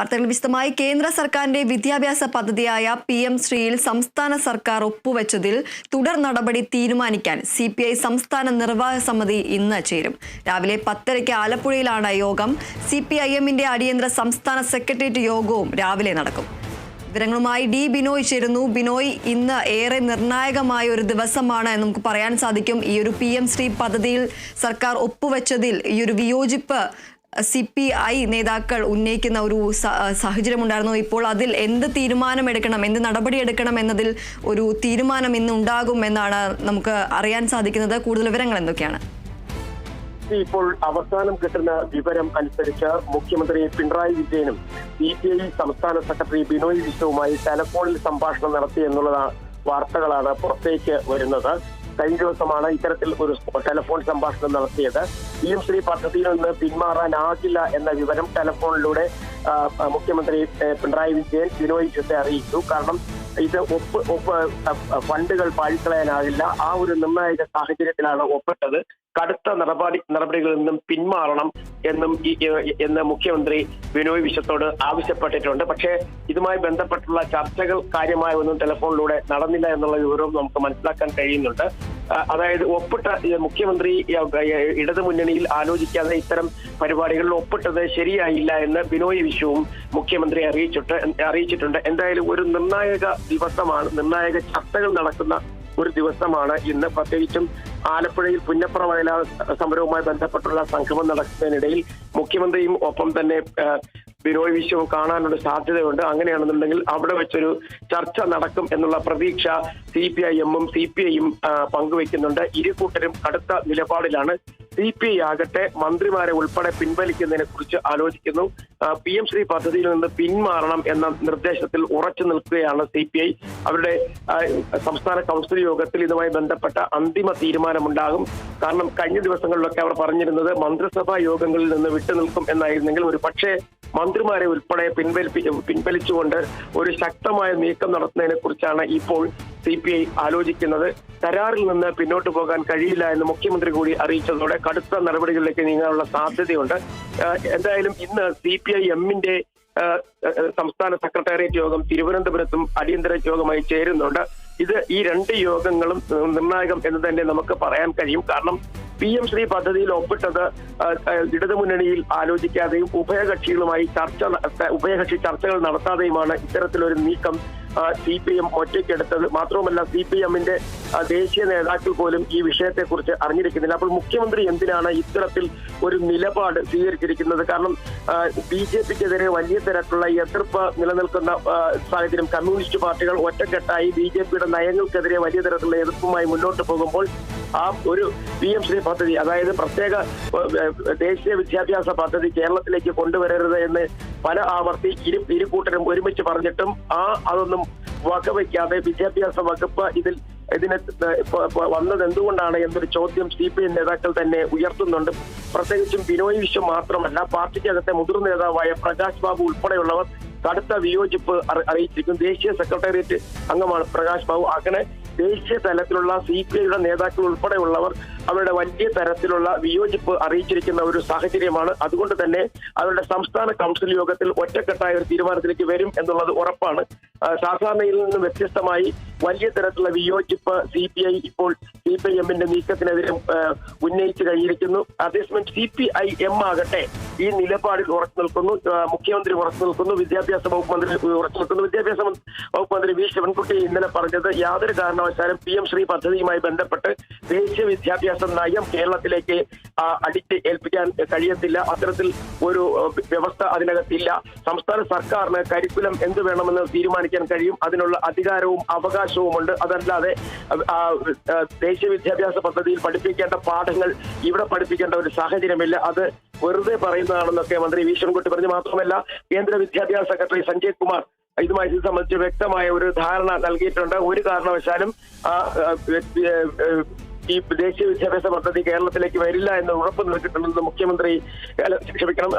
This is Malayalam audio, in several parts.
വാർത്തകൾ വിശദമായി. കേന്ദ്ര സർക്കാരിന്റെ വിദ്യാഭ്യാസ പദ്ധതിയായ പി എം ശ്രീയിൽ സംസ്ഥാന സർക്കാർ ഒപ്പുവെച്ചതിൽ തുടർ നടപടി തീരുമാനിക്കാൻ സി പി ഐ സംസ്ഥാന നിർവാഹക സമിതി ഇന്ന് ചേരും. രാവിലെ പത്തരയ്ക്ക് ആലപ്പുഴയിലാണ് യോഗം. സി പി ഐ എമ്മിന്റെ അടിയന്തര സംസ്ഥാന സെക്രട്ടേറിയറ്റ് യോഗവും രാവിലെ നടക്കും. വിവരങ്ങളുമായി ഡി ബിനോയ് ചേരുന്നു. ബിനോയ് ഇന്ന് ഏറെ നിർണായകമായ ഒരു ദിവസമാണ് നമുക്ക് പറയാൻ സാധിക്കും. ഈ ഒരു പി എം ശ്രീ പദ്ധതിയിൽ സർക്കാർ ഒപ്പുവെച്ചതിൽ ഈ ഒരു വിയോജിപ്പ് സി പി ഐ നേതാക്കൾ ഉന്നയിക്കുന്ന ഒരു സാഹചര്യമുണ്ടായിരുന്നു. ഇപ്പോൾ അതിൽ എന്ത് തീരുമാനമെടുക്കണം എന്ത് നടപടി എടുക്കണം എന്നതിൽ ഒരു തീരുമാനം ഇന്ന് ഉണ്ടാകും എന്നാണ് നമുക്ക് അറിയാൻ സാധിക്കുന്നത്. കൂടുതൽ വിവരങ്ങൾ എന്തൊക്കെയാണ്? ഇപ്പോൾ അവസാനം കിട്ടുന്ന വിവരം അനുസരിച്ച് മുഖ്യമന്ത്രി പിണറായി വിജയനും സി പി ഐ സംസ്ഥാന സെക്രട്ടറി ബിനോയ് വിശ്വവുമായി ടെലഫോണിൽ സംഭാഷണം നടത്തി എന്നുള്ളതാണ് വാർത്തകളാണ് പുറത്തേക്ക് വരുന്നത്. കഴിഞ്ഞ ദിവസമാണ് ഇത്തരത്തിൽ ഒരു ടെലിഫോൺ സംഭാഷണം നടത്തിയത്. പി എം ശ്രീ പദ്ധതിയിൽ നിന്ന് പിന്മാറാനാകില്ല എന്ന വിവരം ടെലിഫോണിലൂടെ മുഖ്യമന്ത്രി പിണറായി വിജയൻ ബിനോയ് വിശ്വത്തെ അറിയിച്ചു. കാരണം ഇത് ഒപ്പ് ഒപ്പ് ഫണ്ടുകൾ പാഴിക്കളയാനാകില്ല ആ ഒരു നിർണായക സാഹചര്യത്തിലാണ് ഒപ്പിട്ടത്. കടുത്ത നടപടി നടപടികളിൽ നിന്നും പിന്മാറണം എന്നും എന്ന് മുഖ്യമന്ത്രി ബിനോയ് വിശ്വത്തോട് ആവശ്യപ്പെട്ടിട്ടുണ്ട്. പക്ഷേ ഇതുമായി ബന്ധപ്പെട്ടുള്ള ചർച്ചകൾ കാര്യമായ ഒന്നും ടെലിഫോണിലൂടെ നടന്നില്ല എന്നുള്ള വിവരവും നമുക്ക് മനസ്സിലാക്കാൻ കഴിയുന്നുണ്ട്. അതായത് ഒപ്പിട്ട മുഖ്യമന്ത്രി ഇടതു മുന്നണിയിൽ ആലോചിക്കാതെ ഇത്തരം പരിപാടികളിൽ ഒപ്പിട്ടത് ശരിയായില്ല എന്ന് ബിനോയ് വിശ്വവും മുഖ്യമന്ത്രി അറിയിച്ചിട്ട് അറിയിച്ചിട്ടുണ്ട്. എന്തായാലും ഒരു നിർണായക ദിവസമാണ് നിർണായക ചർച്ചകൾ നടക്കുന്ന ഒരു ദിവസമാണ് ഇന്ന്. പ്രത്യേകിച്ചും ആലപ്പുഴയിൽ പുന്നപ്ര വയലാ സമരവുമായി ബന്ധപ്പെട്ടുള്ള സംഗമം നടക്കുന്നതിനിടയിൽ മുഖ്യമന്ത്രിയും ഒപ്പം തന്നെ ബിനോയ് വിശ്വം കാണാനുള്ള സാധ്യതയുണ്ട്. അങ്ങനെയാണെന്നുണ്ടെങ്കിൽ അവിടെ വെച്ചൊരു ചർച്ച നടക്കും എന്നുള്ള പ്രതീക്ഷ സി പി ഐ എമ്മും സി പി ഐയും പങ്കുവെക്കുന്നുണ്ട്. ഇരു കൂട്ടരും കടുത്ത നിലപാടിലാണ്. സി പി ഐ ആകട്ടെ മന്ത്രിമാരെ ഉൾപ്പെടെ പിൻവലിക്കുന്നതിനെ കുറിച്ച് ആലോചിക്കുന്നു. പി എം ശ്രീ പദ്ധതിയിൽ നിന്ന് പിന്മാറണം എന്ന നിർദ്ദേശത്തിൽ ഉറച്ചു നിൽക്കുകയാണ് സി പി ഐ. അവരുടെ സംസ്ഥാന കൗൺസിൽ യോഗത്തിൽ ഇതുമായി ബന്ധപ്പെട്ട അന്തിമ തീരുമാനമുണ്ടാകും. കാരണം കഴിഞ്ഞ ദിവസങ്ങളിലൊക്കെ അവർ പറഞ്ഞിരുന്നത് മന്ത്രിസഭാ യോഗങ്ങളിൽ നിന്ന് വിട്ടുനിൽക്കും എന്നായിരുന്നെങ്കിൽ ഒരു പക്ഷേ മന്ത്രിമാരെ ഉൾപ്പെടെ പിൻവലിപ്പി പിൻവലിച്ചുകൊണ്ട് ഒരു ശക്തമായ നീക്കം നടത്തുന്നതിനെ കുറിച്ചാണ് ഇപ്പോൾ സി പി ഐ ആലോചിക്കുന്നത്. കരാറിൽ നിന്ന് പിന്നോട്ട് പോകാൻ കഴിയില്ല എന്ന് മുഖ്യമന്ത്രി കൂടി അറിയിച്ചതോടെ കടുത്ത നടപടികളിലേക്ക് നീങ്ങാനുള്ള സാധ്യതയുണ്ട്. എന്തായാലും ഇന്ന് സി പി ഐ എമ്മിന്റെ സംസ്ഥാന സെക്രട്ടേറിയറ്റ് യോഗം തിരുവനന്തപുരത്തും അടിയന്തര യോഗമായി ചേരുന്നുണ്ട്. ഇത് ഈ രണ്ട് യോഗങ്ങളും നിർണായകം എന്ന് തന്നെ നമുക്ക് പറയാൻ കഴിയും. കാരണം പി എം ശ്രീ പദ്ധതിയിൽ ഒപ്പിട്ടത് ഇടതുമുന്നണിയിൽ ആലോചിക്കാതെയും ഉഭയകക്ഷികളുമായി ചർച്ച ഉഭയകക്ഷി ചർച്ചകൾ നടത്താതെയുമാണ് ഇത്തരത്തിലൊരു നീക്കം സി പി എം ഒറ്റയ്ക്കെടുത്തത് മാത്രവുമല്ല സി പി എമ്മിന്റെ ദേശീയ നേതാക്കൾ പോലും ഈ വിഷയത്തെക്കുറിച്ച് അറിഞ്ഞിരിക്കുന്നില്ല. അപ്പോൾ മുഖ്യമന്ത്രി എന്തിനാണ് ഇത്തരത്തിൽ ഒരു നിലപാട് സ്വീകരിച്ചിരിക്കുന്നത്? കാരണം ബി ജെ പിക്കെതിരെ വലിയ തരത്തിലുള്ള എതിർപ്പ് നിലനിൽക്കുന്ന സാഹചര്യം കമ്മ്യൂണിസ്റ്റ് പാർട്ടികൾ ഒറ്റക്കെട്ടായി ബി ജെ പിയുടെ നയങ്ങൾക്കെതിരെ വലിയ തരത്തിലുള്ള എതിർപ്പുമായി മുന്നോട്ട് പോകുമ്പോൾ ആ ഒരു പി എം ശ്രീ പദ്ധതി അതായത് പ്രത്യേക ദേശീയ വിദ്യാഭ്യാസ പദ്ധതി കേരളത്തിലേക്ക് കൊണ്ടുവരരുത് എന്ന് പല ആവർത്തി ഇരു ഇരു കൂട്ടരും ഒരുമിച്ച് പറഞ്ഞിട്ടും ആ അതൊന്നും വകവയ്ക്കാതെ വിദ്യാഭ്യാസ വകുപ്പ് ഇതിൽ ഇതിന് വന്നത് എന്തുകൊണ്ടാണ് എന്നൊരു ചോദ്യം സി പി എം നേതാക്കൾ തന്നെ ഉയർത്തുന്നുണ്ട്. പ്രത്യേകിച്ചും ബിനോയ് വിശ്വം മാത്രമല്ല പാർട്ടിക്കകത്തെ മുതിർന്ന നേതാവായ പ്രകാശ് ബാബു ഉൾപ്പെടെയുള്ളവർ കടുത്ത വിയോജിപ്പ് അറിയിച്ചിരിക്കും ദേശീയ സെക്രട്ടേറിയറ്റ് അംഗമാണ് പ്രകാശ് ബാബു. അങ്ങനെ ദേശീയ തലത്തിലുള്ള സി പി ഐയുടെ നേതാക്കൾ ഉൾപ്പെടെയുള്ളവർ അവരുടെ വലിയ തരത്തിലുള്ള വിയോജിപ്പ് അറിയിച്ചിരിക്കുന്ന ഒരു സാഹചര്യമാണ്. അതുകൊണ്ട് തന്നെ അവരുടെ സംസ്ഥാന കൗൺസിൽ യോഗത്തിൽ ഒറ്റക്കെട്ടായ ഒരു തീരുമാനത്തിലേക്ക് വരും എന്നുള്ളത് ഉറപ്പാണ്. സാധാരണയിൽ നിന്ന് വ്യത്യസ്തമായി വലിയ തരത്തിലുള്ള വിയോജിപ്പ് സി പി ഐ ഇപ്പോൾ സി പി ഐ എമ്മിന്റെ നീക്കത്തിനെതിരെ ഉന്നയിച്ചു കഴിഞ്ഞിരിക്കുന്നു. അതേസമയം സി പി ഐ എം ആകട്ടെ ഈ നിലപാടിൽ ഉറച്ചു നിൽക്കുന്നു. മുഖ്യമന്ത്രി ഉറച്ചു നിൽക്കുന്നു. വിദ്യാഭ്യാസ വകുപ്പ് മന്ത്രി ഉറച്ചു നിൽക്കുന്നു. വിദ്യാഭ്യാസ വകുപ്പ് മന്ത്രി വി ശിവൻകുട്ടി ഇന്നലെ പറഞ്ഞത് യാതൊരു കാരണവശാലും പി എം ശ്രീ പദ്ധതിയുമായി ബന്ധപ്പെട്ട് ദേശീയ വിദ്യാഭ്യാസ നയം കേരളത്തിലേക്ക് അടിച്ച് ഏൽപ്പിക്കാൻ കഴിയത്തില്ല. അത്തരത്തിൽ ഒരു വ്യവസ്ഥ അതിനകത്തില്ല. സംസ്ഥാന സർക്കാരിന് കരിക്കുലം എന്ത് വേണമെന്ന് തീരുമാനിക്കാൻ കഴിയും? അതിനുള്ള അധികാരവും അവകാശവും ഉണ്ട് അതല്ലാതെ ദേശീയ വിദ്യാഭ്യാസ പദ്ധതിയിൽ പഠിപ്പിക്കേണ്ട പാഠങ്ങൾ ഇവിടെ പഠിപ്പിക്കേണ്ട ഒരു സാഹചര്യമില്ല. അത് വെറുതെ പറയുന്നതാണെന്നൊക്കെ മന്ത്രി വി. പറഞ്ഞു. മാത്രമല്ല കേന്ദ്ര വിദ്യാഭ്യാസ സെക്രട്ടറി സഞ്ജയ് കുമാർ ഇതുമായി ഇത് സംബന്ധിച്ച് വ്യക്തമായ ഒരു ധാരണ നൽകിയിട്ടുണ്ട്. ഒരു കാരണവശാലും ഈ ദേശീയ വിദ്യാഭ്യാസ പദ്ധതി കേരളത്തിലേക്ക് വരില്ല എന്ന് ഉറപ്പ് നൽകിയിട്ടുണ്ടെന്ന് മുഖ്യമന്ത്രി ക്ഷമിക്കണം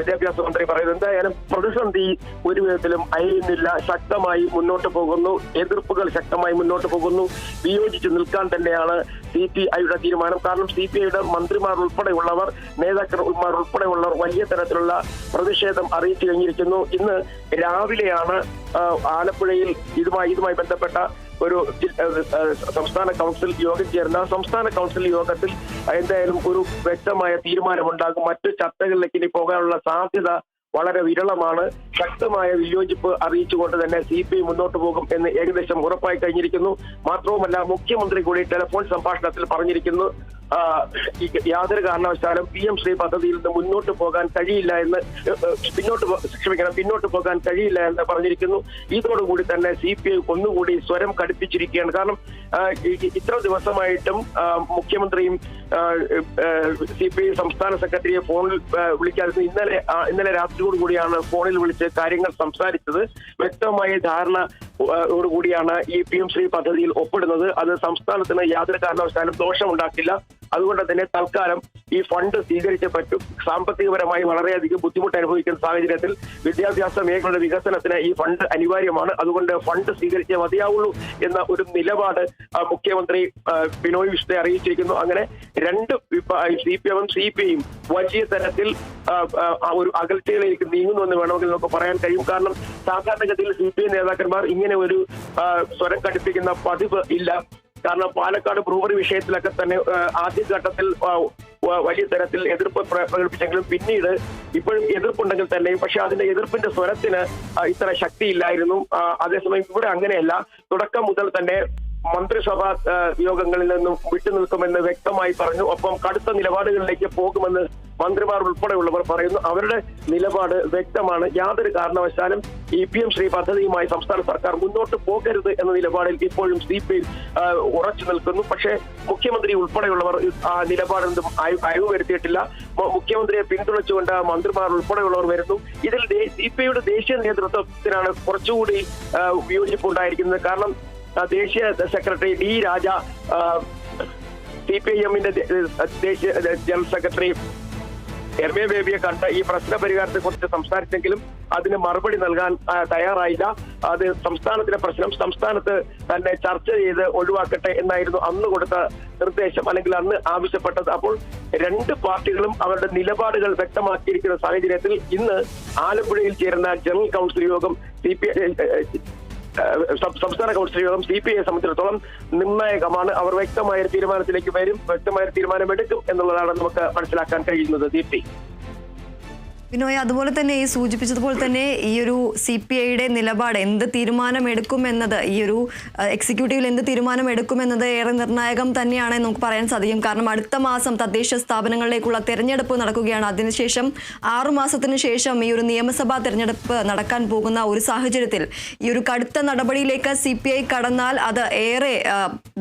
വിദ്യാഭ്യാസ മന്ത്രി പറയുന്നത് എന്തായാലും പ്രതിസന്ധി ഒരു വിധത്തിലും അയയുന്നില്ല. ശക്തമായി മുന്നോട്ട് പോകുന്നു. എതിർപ്പുകൾ ശക്തമായി മുന്നോട്ട് പോകുന്നു. വിയോജിച്ച് നിൽക്കാൻ തന്നെയാണ് സി പി ഐയുടെ തീരുമാനം. കാരണം സി പി ഐയുടെ മന്ത്രിമാർ ഉൾപ്പെടെയുള്ളവർ നേതാക്കന്മാർ ഉൾപ്പെടെയുള്ളവർ വലിയ തരത്തിലുള്ള പ്രതിഷേധം അറിയിച്ചു കഴിഞ്ഞിരിക്കുന്നു. ഇന്ന് രാവിലെയാണ് ആലപ്പുഴയിൽ ഇതുമായി ഇതുമായി ബന്ധപ്പെട്ട ഒരു സംസ്ഥാന കൗൺസിൽ യോഗം ചേർന്ന സംസ്ഥാന കൗൺസിൽ യോഗത്തിൽ എന്തായാലും ഒരു വ്യക്തമായ തീരുമാനമുണ്ടാകും. മറ്റു ചർച്ചകളിലേക്ക് ഇനി പോകാനുള്ള സാധ്യത വളരെ വിരളമാണ്. ശക്തമായ വിയോജിപ്പ് അറിയിച്ചുകൊണ്ട് തന്നെ സി പി ഐ മുന്നോട്ട് പോകും എന്ന് ഏകദേശം ഉറപ്പായി കഴിഞ്ഞിരിക്കുന്നു. മാത്രവുമല്ല മുഖ്യമന്ത്രി കൂടി ടെലിഫോൺ സംഭാഷണത്തിൽ പറഞ്ഞിരിക്കുന്നു. യാതൊരു കാരണവശാലും പി എം ശ്രീ പദ്ധതിയിൽ നിന്ന് മുന്നോട്ട് പോകാൻ കഴിയില്ല എന്ന് പിന്നോട്ട് ക്ഷമിക്കണം പിന്നോട്ട് പോകാൻ കഴിയില്ല എന്ന് പറഞ്ഞിരിക്കുന്നു. ഇതോടുകൂടി തന്നെ സി പി ഐ ഒന്നുകൂടി സ്വരം കടുപ്പിച്ചിരിക്കുകയാണ്. കാരണം ഇത്ര ദിവസമായിട്ടും മുഖ്യമന്ത്രിയും സി പി ഐ സംസ്ഥാന സെക്രട്ടറിയെ ഫോണിൽ വിളിക്കാതെ ഇന്നലെ ഇന്നലെ രാത്രിയോട് കൂടിയാണ് ഫോണിൽ വിളിച്ച് കാര്യങ്ങൾ സംസാരിച്ചത്. വ്യക്തമായ ധാരണ ോടുകൂടിയാണ് ഈ പി എം ശ്രീ പദ്ധതിയിൽ ഒപ്പിടുന്നത്. അത് സംസ്ഥാനത്തിന് യാതൊരു കാരണവശാലും ദോഷമുണ്ടാക്കില്ല. അതുകൊണ്ട് തന്നെ തൽക്കാലം ഈ ഫണ്ട് സ്വീകരിച്ചേ പറ്റും. സാമ്പത്തികപരമായി വളരെയധികം ബുദ്ധിമുട്ട് അനുഭവിക്കുന്ന സാഹചര്യത്തിൽ വിദ്യാഭ്യാസ മേഖലയുടെ വികസനത്തിന് ഈ ഫണ്ട് അനിവാര്യമാണ്. അതുകൊണ്ട് ഫണ്ട് സ്വീകരിച്ചേ മതിയാവുള്ളൂ എന്ന ഒരു നിലപാട് മുഖ്യമന്ത്രി ബിനോയ് വിശ്വത്തെ അറിയിച്ചിരിക്കുന്നു. അങ്ങനെ രണ്ട് സി പി എമ്മും സി പി ഐയും വലിയ തരത്തിൽ ഒരു അകൽച്ചയിലേക്ക് നീങ്ങുന്നു എന്ന് വേണമെങ്കിൽ നമുക്ക് പറയാൻ കഴിയും. കാരണം സാധാരണഗതിയിൽ സി പി ഐ നേതാക്കന്മാർ ഇങ്ങനെ ഒരു സ്വരം കടുപ്പിക്കുന്ന പതിവ് ഇല്ല. കാരണം പാലക്കാട് ബ്രൂവറി വിഷയത്തിലൊക്കെ തന്നെ ആദ്യഘട്ടത്തിൽ വലിയ തരത്തിൽ എതിർപ്പ് പ്ര- പ്രകടിപ്പിച്ചെങ്കിലും പിന്നീട് ഇപ്പോഴും എതിർപ്പുണ്ടെങ്കിൽ തന്നെയും പക്ഷെ അതിന്റെ എതിർപ്പിന്റെ സ്വരത്തിന് ഇത്ര ശക്തിയില്ലായിരുന്നു. അതേസമയം ഇവിടെ അങ്ങനെയല്ല. തുടക്കം മുതൽ തന്നെ മന്ത്രിസഭാ യോഗങ്ങളിൽ നിന്നും വിട്ടുനിൽക്കുമെന്ന് വ്യക്തമായി പറഞ്ഞു. ഒപ്പം കടുത്ത നിലപാടുകളിലേക്ക് പോകുമെന്ന് മന്ത്രിമാർ ഉൾപ്പെടെയുള്ളവർ പറയുന്നു. അവരുടെ നിലപാട് വ്യക്തമാണ്. യാതൊരു കാരണവശാലും ഇ പി എം ശ്രീ പദ്ധതിയുമായി സംസ്ഥാന സർക്കാർ മുന്നോട്ട് പോകരുത് എന്ന നിലപാടിൽ ഇപ്പോഴും സി പി ഉറച്ചു നിൽക്കുന്നു. പക്ഷേ മുഖ്യമന്ത്രി ഉൾപ്പെടെയുള്ളവർ ആ നിലപാടൊന്നും അയ- അയവ് വരുത്തിയിട്ടില്ല മുഖ്യമന്ത്രിയെ പിന്തുണച്ചുകൊണ്ട് മന്ത്രിമാർ ഉൾപ്പെടെയുള്ളവർ വരുന്നു. ഇതിൽ സി പി ഐയുടെ ദേശീയ നേതൃത്വത്തിനാണ് കുറച്ചുകൂടി വിയോജിപ്പുണ്ടായിരിക്കുന്നത്. കാരണം ദേശീയ secretary D Raja C P I എമ്മിന്റെ ദേശീയ ജനറൽ സെക്രട്ടറി എം എ ബേബിയെ കണ്ട് ഈ പ്രശ്ന പരിഹാരത്തെ കുറിച്ച് സംസാരിച്ചെങ്കിലും അതിന് മറുപടി നൽകാൻ തയ്യാറായില്ല. അത് സംസ്ഥാനത്തിലെ പ്രശ്നം സംസ്ഥാനത്ത് തന്നെ ചർച്ച ചെയ്ത് ഒഴിവാക്കട്ടെ എന്നായിരുന്നു അന്ന് കൊടുത്ത നിർദ്ദേശം അല്ലെങ്കിൽ അന്ന് ആവശ്യപ്പെട്ടത്. അപ്പോൾ രണ്ട് പാർട്ടികളും അവരുടെ നിലപാടുകൾ വ്യക്തമാക്കിയിരിക്കുന്ന സാഹചര്യത്തിൽ ഇന്ന് ആലപ്പുഴയിൽ ചേരുന്ന ജനറൽ കൗൺസിൽ യോഗം സി പി സംസ്ഥാന കൗൺസിൽ യോഗം സി പി ഐയെ സംബന്ധിച്ചിടത്തോളം നിർണായകമാണ്. അവർ വ്യക്തമായ തീരുമാനത്തിലേക്ക് വരും വ്യക്തമായ തീരുമാനമെടുക്കും എന്നുള്ളതാണ് നമുക്ക് മനസ്സിലാക്കാൻ കഴിയുന്നത്. ദീപ്തി. ബിനോയ് അതുപോലെ തന്നെ ഈ സൂചിപ്പിച്ചതുപോലെ തന്നെ ഈ ഒരു സി പി ഐയുടെ നിലപാട് എന്ത് തീരുമാനമെടുക്കുമെന്നത് ഈ ഒരു എക്സിക്യൂട്ടീവിൽ എന്ത് തീരുമാനമെടുക്കുമെന്നത് ഏറെ നിർണായകം തന്നെയാണ് നമുക്ക് പറയാൻ സാധിക്കും. കാരണം അടുത്ത മാസം തദ്ദേശ സ്ഥാപനങ്ങളിലേക്കുള്ള തെരഞ്ഞെടുപ്പ് നടക്കുകയാണ്. അതിനുശേഷം ആറു മാസത്തിനു ശേഷം ഈ ഒരു നിയമസഭാ തെരഞ്ഞെടുപ്പ് നടക്കാൻ പോകുന്ന ഒരു സാഹചര്യത്തിൽ ഈ ഒരു കടുത്ത നടപടിയിലേക്ക് സി കടന്നാൽ അത് ഏറെ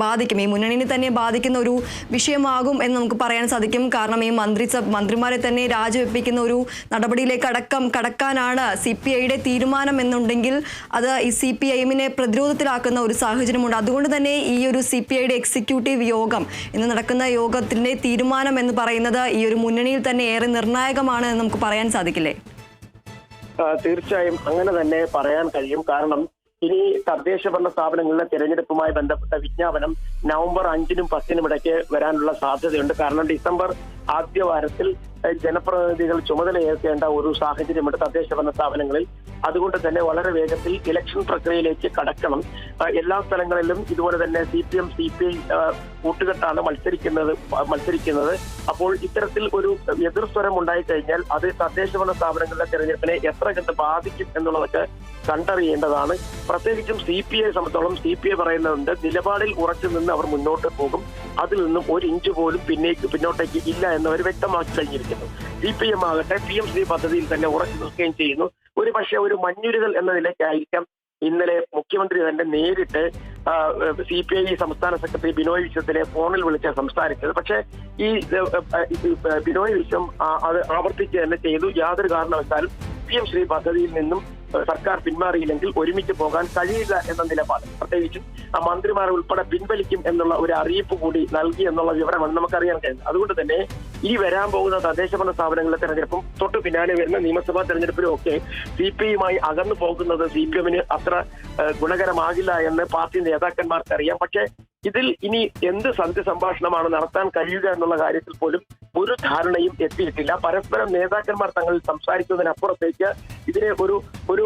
ബാധിക്കും. ഈ മുന്നണിനെ തന്നെ ബാധിക്കുന്ന ഒരു വിഷയമാകും എന്ന് നമുക്ക് പറയാൻ സാധിക്കും. കാരണം ഈ മന്ത്രി മന്ത്രിമാരെ തന്നെ രാജിവെപ്പിക്കുന്ന ഒരു നടപടിയിലേക്ക് അടക്കം കടക്കാനാണ് സി പി ഐയുടെ തീരുമാനം എന്നുണ്ടെങ്കിൽ അത് ഈ സി പി ഐഎമ്മിനെ പ്രതിരോധത്തിലാക്കുന്ന ഒരു സാഹചര്യമുണ്ട്. അതുകൊണ്ട് തന്നെ ഈ ഒരു സി പി ഐയുടെ എക്സിക്യൂട്ടീവ് യോഗം ഇന്ന് നടക്കുന്ന യോഗത്തിന്റെ തീരുമാനം എന്ന് പറയുന്നത് ഈ ഒരു മുന്നണിയിൽ തന്നെ ഏറെ നിർണായകമാണ് എന്ന് നമുക്ക് പറയാൻ സാധിക്കില്ലേ? തീർച്ചയായും അങ്ങനെ തന്നെ പറയാൻ കഴിയും. കാരണം ഇനി തദ്ദേശ ഭരണ സ്ഥാപനങ്ങളിലെ തെരഞ്ഞെടുപ്പുമായി ബന്ധപ്പെട്ട വിജ്ഞാപനം നവംബർ അഞ്ചിനും പത്തിനും ഇടയ്ക്ക് വരാനുള്ള സാധ്യതയുണ്ട്. കാരണം ഡിസംബർ ആദ്യ വാരത്തിൽ ജനപ്രതിനിധികൾ ചുമതലയേൽക്കേണ്ട ഒരു സാഹചര്യമുണ്ട് തദ്ദേശ ഭരണ സ്ഥാപനങ്ങളിൽ. അതുകൊണ്ട് തന്നെ വളരെ വേഗത്തിൽ ഇലക്ഷൻ പ്രക്രിയയിലേക്ക് കടക്കണം. എല്ലാ സ്ഥലങ്ങളിലും ഇതുപോലെ തന്നെ C P M C P I കൂട്ടുകെട്ടാണ് മത്സരിക്കുന്നത് മത്സരിക്കുന്നത്. അപ്പോൾ ഇത്തരത്തിൽ ഒരു എതിർ സ്വരം ഉണ്ടായിക്കഴിഞ്ഞാൽ അത് തദ്ദേശഭരണ സ്ഥാപനങ്ങളുടെ തെരഞ്ഞെടുപ്പിനെ എത്ര കണ്ട് ബാധിക്കും എന്നുള്ളതൊക്കെ കണ്ടറിയേണ്ടതാണ്. പ്രത്യേകിച്ചും സി പി ഐ സംബന്ധിച്ചോളം സി പി ഐ പറയുന്നുണ്ട് നിലപാടിൽ ഉറച്ചു നിന്ന് അവർ മുന്നോട്ട് പോകും. അതിൽ നിന്നും ഒരു ഇഞ്ച് പോലും പിന്നേക്ക് പിന്നോട്ടേക്ക് ഇല്ല എന്നവർ വ്യക്തമാക്കി കഴിഞ്ഞിരിക്കുന്നു. സി പി എം ആകട്ടെ പി എം സി പദ്ധതിയിൽ തന്നെ ഉറച്ചു നിൽക്കുകയും ചെയ്യുന്നു. ഒരു പക്ഷേ ഒരു മഞ്ഞുരുകൽ എന്ന നിലയ്ക്കായിരിക്കാം ഇന്നലെ മുഖ്യമന്ത്രി തന്നെ നേരിട്ട് സി പി ഐ സംസ്ഥാന സെക്രട്ടറി ബിനോയ് വിശ്വത്തിനെ ഫോണിൽ വിളിച്ച് സംസാരിച്ചത്. പക്ഷേ ഈ ബിനോയ് വിശ്വം അത് ആവർത്തിച്ച് തന്നെ ചെയ്തു. യാതൊരു കാരണവശാലും പി എം ശ്രീ പദ്ധതിയിൽ നിന്നും സർക്കാർ പിന്മാറിയില്ലെങ്കിൽ ഒരുമിച്ച് പോകാൻ കഴിയില്ല എന്ന നിലപാട്. പ്രത്യേകിച്ചും മന്ത്രിമാരെ ഉൾപ്പെടെ പിൻവലിക്കും എന്നുള്ള ഒരു അറിയിപ്പ് കൂടി നൽകി എന്നുള്ള വിവരമാണ് നമുക്കറിയാൻ കഴിയുന്നത്. അതുകൊണ്ട് തന്നെ ഈ വരാൻ പോകുന്ന തദ്ദേശ ഭരണ സ്ഥാപനങ്ങളിലെ തെരഞ്ഞെടുപ്പും തൊട്ട് പിന്നാലെ വരുന്ന നിയമസഭാ തെരഞ്ഞെടുപ്പിലും ഒക്കെ സി പി ഐയുമായി അകന്നു പോകുന്നത് സി പി എമ്മിന് അത്ര ഗുണകരമാകില്ല എന്ന് പാർട്ടി നേതാക്കന്മാർക്ക് അറിയാം. പക്ഷേ ഇതിൽ ഇനി എന്ത് സന്ധ്യ സംഭാഷണമാണ് നടത്താൻ കഴിയുക എന്നുള്ള കാര്യത്തിൽ പോലും ഒരു ധാരണയും എത്തിയിട്ടില്ല. പരസ്പരം നേതാക്കന്മാർ തങ്ങൾ സംസാരിക്കുന്നതിനപ്പുറത്തേക്ക് ഇതിനെ ഒരു ഒരു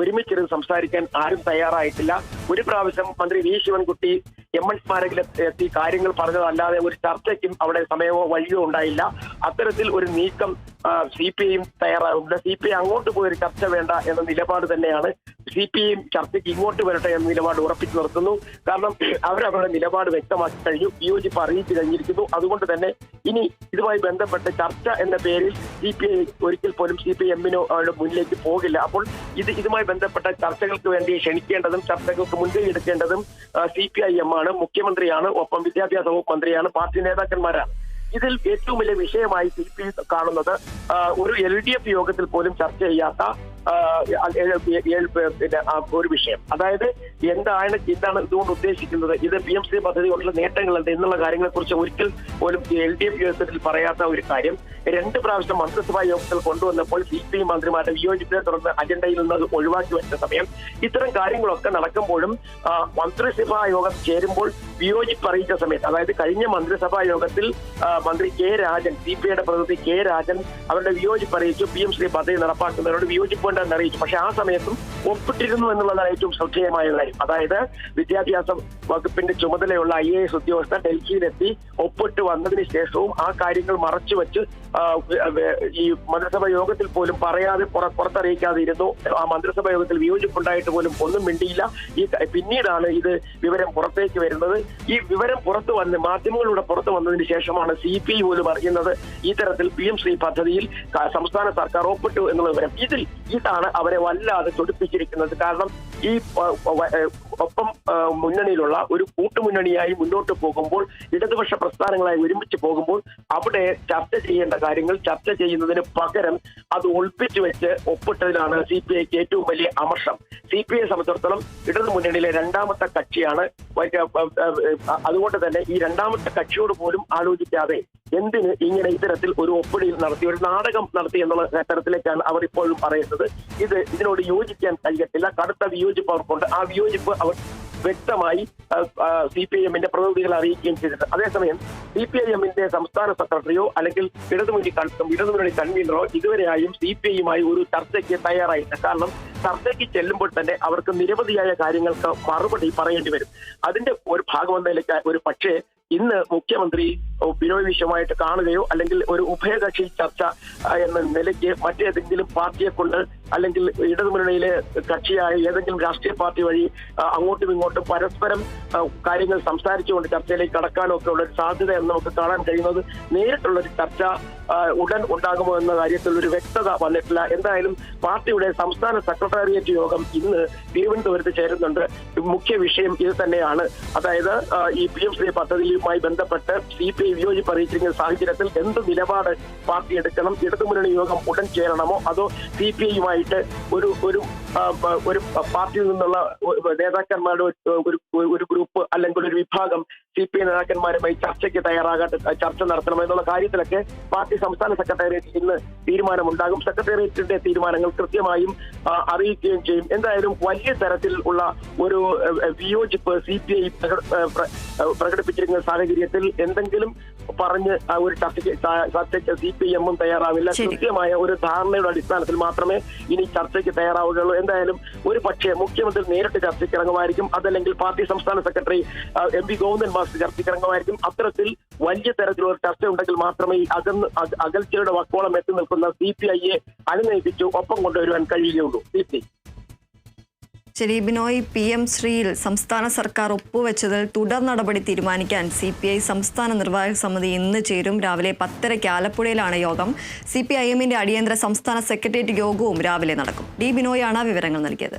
ഒരുമിച്ചിരുന്ന് സംസാരിക്കാൻ ആരും തയ്യാറായിട്ടില്ല. ഒരു പ്രാവശ്യം മന്ത്രി വി. ശിവൻകുട്ടി എം എൻ സ്മാരകിൽ എത്തി കാര്യങ്ങൾ പറഞ്ഞതല്ലാതെ ഒരു ചർച്ചയ്ക്കും അവിടെ സമയമോ വഴിയോ ഉണ്ടായില്ല. അത്തരത്തിൽ ഒരു നീക്കം സി പി ഐയും തയ്യാറാകുന്നില്ല സി പി ഐ അങ്ങോട്ട് പോയി ഒരു ചർച്ച വേണ്ട എന്ന നിലപാട് തന്നെയാണ് സി പി ഐയും ചർച്ചയ്ക്ക് ഇങ്ങോട്ട് വരട്ടെ എന്ന നിലപാട് ഉറപ്പിച്ചു നിർത്തുന്നു. കാരണം അവരവരുടെ നിലപാട് വ്യക്തമാക്കി കഴിഞ്ഞു. വിയോജിപ്പ് അറിയിച്ചു കഴിഞ്ഞിരിക്കുന്നു. അതുകൊണ്ട് തന്നെ ഇനി ഇതുമായി ബന്ധപ്പെട്ട് ചർച്ച എന്ന പേരിൽ സി പി ഐ ഒരിക്കൽ പോലും സി പി എമ്മിനോ അവരുടെ മുന്നിലേക്ക് പോകില്ല. അപ്പോൾ ഇത് ഇതുമായി ബന്ധപ്പെട്ട ചർച്ചകൾക്ക് വേണ്ടി ക്ഷണിക്കേണ്ടതും ചർച്ചകൾക്ക് മുൻകൈ എടുക്കേണ്ടതും സി പി ഐ എം ആണ്. മുഖ്യമന്ത്രിയാണ് ഒപ്പം വിദ്യാഭ്യാസ വകുപ്പ് മന്ത്രിയാണ് പാർട്ടി നേതാക്കന്മാരാണ്. ഇതിൽ ഏറ്റവും വലിയ വിഷയമായി സി പി കാണുന്നത് ഒരു എൽ ഡി എഫ് യോഗത്തിൽ പോലും ചർച്ച ചെയ്യാത്ത പിന്നെ ഒരു വിഷയം. അതായത് എന്താണ് എന്താണ് ഇതുകൊണ്ട് ഉദ്ദേശിക്കുന്നത്? ഇത് പി എം സി പദ്ധതി കൊണ്ടുള്ള നേട്ടങ്ങൾ എന്ത് എന്നുള്ള കാര്യങ്ങളെ കുറിച്ച് ഒരിക്കൽ പോലും എൽ ഡി എഫ് യോഗത്തിൽ പറയാത്ത ഒരു കാര്യം. രണ്ട് പ്രാവശ്യം മന്ത്രിസഭാ യോഗത്തിൽ കൊണ്ടുവന്നപ്പോൾ സി പി ഐ മന്ത്രിമാരുടെ വിയോജിപ്പിനെ തുടർന്ന് അജണ്ടയിൽ നിന്ന് ഒഴിവാക്കി വെച്ച സമയം ഇത്തരം കാര്യങ്ങളൊക്കെ നടക്കുമ്പോഴും മന്ത്രിസഭാ യോഗം ചേരുമ്പോൾ വിയോജിപ്പ് അറിയിച്ച സമയത്ത് അതായത് കഴിഞ്ഞ മന്ത്രിസഭാ യോഗത്തിൽ മന്ത്രി കെ രാജൻ സി പി ഐയുടെ പ്രതിനിധി കെ രാജൻ അവരുടെ വിയോജിപ്പ് അറിയിച്ചു പി എം ശ്രീ പദ്ധതി നടപ്പാക്കുന്നതിനോട് വിയോജിപ്പുണ്ടെന്ന് അറിയിച്ചു. പക്ഷെ ആ സമയത്തും ഒപ്പിട്ടിരുന്നു എന്നുള്ളതാണ് ഏറ്റവും ശ്രദ്ധേയമായ കാര്യം. അതായത് വിദ്യാഭ്യാസ വകുപ്പിന്റെ ചുമതലയുള്ള ഐ എ എസ് ഉദ്യോഗസ്ഥർ ഡൽഹിയിലെത്തി ഒപ്പിട്ട് വന്നതിന് ശേഷവും ആ കാര്യങ്ങൾ മറച്ചുവെച്ച് ഈ മന്ത്രിസഭാ യോഗത്തിൽ പോലും പറയാതെ പുറ- പുറത്തറിയിക്കാതെ ഇരുന്നു. ആ മന്ത്രിസഭാ യോഗത്തിൽ വിയോജിപ്പുണ്ടായിട്ട് പോലും ഒന്നും മിണ്ടിയില്ല. ഈ പിന്നീടാണ് ഇത് വിവരം പുറത്തേക്ക് വരുന്നത്. ഈ വിവരം പുറത്തു വന്ന് മാധ്യമങ്ങളിലൂടെ പുറത്തു വന്നതിന് ശേഷമാണ് സി പി പോലും അറിയുന്നത് ഈ തരത്തിൽ പി എം ശ്രീ പദ്ധതിയിൽ സംസ്ഥാന സർക്കാർ ഒപ്പിട്ടു എന്നുള്ള വിവരം. ഇതിൽ ഇതാണ് അവരെ വല്ലാതെ ചൊടിപ്പിച്ചിരിക്കുന്നത്. കാരണം ഈ ഒപ്പം മുന്നണിയിലുള്ള ഒരു കൂട്ടുമുന്നണിയായി മുന്നോട്ട് പോകുമ്പോൾ ഇടതുപക്ഷ പ്രസ്ഥാനങ്ങളായി ഒരുമിച്ച് പോകുമ്പോൾ അവിടെ ചർച്ച ചെയ്യേണ്ട കാര്യങ്ങൾ ചർച്ച ചെയ്യുന്നതിന് പകരം അത് ഒളിപ്പിച്ചു വെച്ച് ഒപ്പിട്ടതിലാണ് സി പി ഐക്ക് ഏറ്റവും വലിയ അമർഷം. സി പി ഐ സംബന്ധിച്ചിടത്തോളം ഇടതു മുന്നണിയിലെ രണ്ടാമത്തെ കക്ഷിയാണ്. അതുകൊണ്ട് തന്നെ ഈ രണ്ടാമത്തെ കക്ഷിയോട് പോലും ആലോചിക്കാതെ എന്തിന് ഇങ്ങനെ ഇത്തരത്തിൽ ഒരു ഒപ്പിടിയിൽ നടത്തി ഒരു നാടകം നടത്തി എന്നുള്ള തരത്തിലേക്കാണ് അവർ ഇപ്പോഴും പറയുന്നത്. ഇത് ഇതിനോട് യോജിക്കാൻ കഴിയത്തില്ല. കടുത്ത വിയോജിപ്പ് അവർക്കുണ്ട്. ആ വിയോജിപ്പ് അവർ വ്യക്തമായി സി പി ഐ എമ്മിന്റെ പ്രതിനിധികളെ അറിയിക്കുകയും ചെയ്തിട്ടുണ്ട്. അതേസമയം സി പി ഐ എമ്മിന്റെ സംസ്ഥാന സെക്രട്ടറിയോ അല്ലെങ്കിൽ ഇടതുമുന്നണി ഇടതുമുന്നണി കൺവീനറോ ഇതുവരെയായും സി പി ഐയുമായി ഒരു ചർച്ചയ്ക്ക് തയ്യാറായില്ല കാരണം ചർച്ചയ്ക്ക് ചെല്ലുമ്പോൾ തന്നെ അവർക്ക് നിരവധിയായ കാര്യങ്ങൾക്ക് മറുപടി പറയേണ്ടി വരും. അതിന്റെ ഒരു ഭാഗമെന്ന നിലയ്ക്ക് ഒരു പക്ഷേ ഇന്ന് മുഖ്യമന്ത്രി ബിനോയ് വിശ്വമായിട്ട് കാണുകയോ അല്ലെങ്കിൽ ഒരു ഉഭയകക്ഷി ചർച്ച എന്ന നിലയ്ക്ക് മറ്റേതെങ്കിലും പാർട്ടിയെ കൊണ്ട് അല്ലെങ്കിൽ ഇടതുമുന്നണിയിലെ കക്ഷിയായ ഏതെങ്കിലും രാഷ്ട്രീയ പാർട്ടി വഴി അങ്ങോട്ടും ഇങ്ങോട്ടും പരസ്പരം കാര്യങ്ങൾ സംസാരിച്ചുകൊണ്ട് ചർച്ചയിലേക്ക് കടക്കാനോ ഒക്കെ ഉള്ള ഒരു സാധ്യത എന്ന് നമുക്ക് കാണാൻ കഴിയുന്നത്. നേരിട്ടുള്ള ഒരു ചർച്ച ഉടൻ ഉണ്ടാകുമോ എന്ന കാര്യത്തിൽ ഒരു വ്യക്തത വന്നിട്ടില്ല. എന്തായാലും പാർട്ടിയുടെ സംസ്ഥാന സെക്രട്ടേറിയറ്റ് യോഗം ഇന്ന് തിരുവനന്തപുരത്ത് ചേരുന്നുണ്ട്. മുഖ്യ വിഷയം ഇത് തന്നെയാണ്. അതായത് ഈ പി എം ശ്രീ പദ്ധതിയുമായി ബന്ധപ്പെട്ട് സി പി ഐ വിയോജിപ്പ് അറിയിച്ചിരിക്കുന്ന സാഹചര്യത്തിൽ എന്ത് നിലപാട് പാർട്ടി എടുക്കണം? ഇടതുമുന്നണി യോഗം ഉടൻ ചേരണമോ? അതോ സി പി ഐയുമായിട്ട് ഒരു ഒരു ഒരു പാർട്ടിയിൽ നിന്നുള്ള നേതാക്കന്മാരുടെ ഒരു ഒരു ഗ്രൂപ്പ് അല്ലെങ്കിൽ ഒരു വിഭാഗം സി പി ഐ നേതാക്കന്മാരുമായി ചർച്ചയ്ക്ക് തയ്യാറാകാത്ത ചർച്ച നടത്തണമെന്നുള്ള കാര്യത്തിലൊക്കെ പാർട്ടി സംസ്ഥാന സെക്രട്ടേറിയറ്റ് ഇന്ന് തീരുമാനമുണ്ടാകും. സെക്രട്ടേറിയറ്റിന്റെ തീരുമാനങ്ങൾ കൃത്യമായും അറിയിക്കുകയും ചെയ്യും. എന്തായാലും വലിയ തരത്തിൽ ഉള്ള ഒരു വിയോജിപ്പ് സി പി ഐ പ്രകടിപ്പിച്ചിരിക്കുന്ന സാഹചര്യത്തിൽ എന്തെങ്കിലും പറഞ്ഞ് ഒരു ചർച്ചയ്ക്ക് ചർച്ചയ്ക്ക് സി പി എമ്മും തയ്യാറാവില്ല. കൃത്യമായ ഒരു ധാരണയുടെ അടിസ്ഥാനത്തിൽ മാത്രമേ ഇനി ചർച്ചയ്ക്ക് തയ്യാറാവുകയുള്ളൂ. എന്തായാലും ഒരു പക്ഷേ മുഖ്യമന്ത്രി നേരിട്ട് ചർച്ചയ്ക്ക് ഇറങ്ങുമായിരിക്കും. അതല്ലെങ്കിൽ പാർട്ടി സംസ്ഥാന secretary M P Govindan master ചർച്ചയ്ക്ക് ഇറങ്ങുമായിരിക്കും അത്തരത്തിൽ വലിയ തരത്തിലുള്ള ചർച്ച ഉണ്ടെങ്കിൽ മാത്രമേ ഈ അകന്ന് അകൽച്ചയുടെ വക്കോളം എത്തി നിൽക്കുന്ന സി പി ഐയെ അനുനയിപ്പിച്ച് ഒപ്പം കൊണ്ടുവരുവാൻ കഴിയുകയുള്ളൂ. സി പി ശരി ബിനോയ് പി എം ശ്രീയിൽ സംസ്ഥാന സർക്കാർ ഒപ്പുവെച്ചതിൽ തുടർ നടപടി തീരുമാനിക്കാൻ സി പി ഐ സംസ്ഥാന നിർവാഹക സമിതി ഇന്ന് ചേരും. രാവിലെ പത്തരയ്ക്ക് ആലപ്പുഴയിലാണ് യോഗം. സി പി ഐ എമ്മിന്റെ അടിയന്തര സംസ്ഥാന സെക്രട്ടേറിയറ്റ് യോഗവും രാവിലെ നടക്കും. ഡി ബിനോയാണ് വിവരങ്ങൾ നൽകിയത്.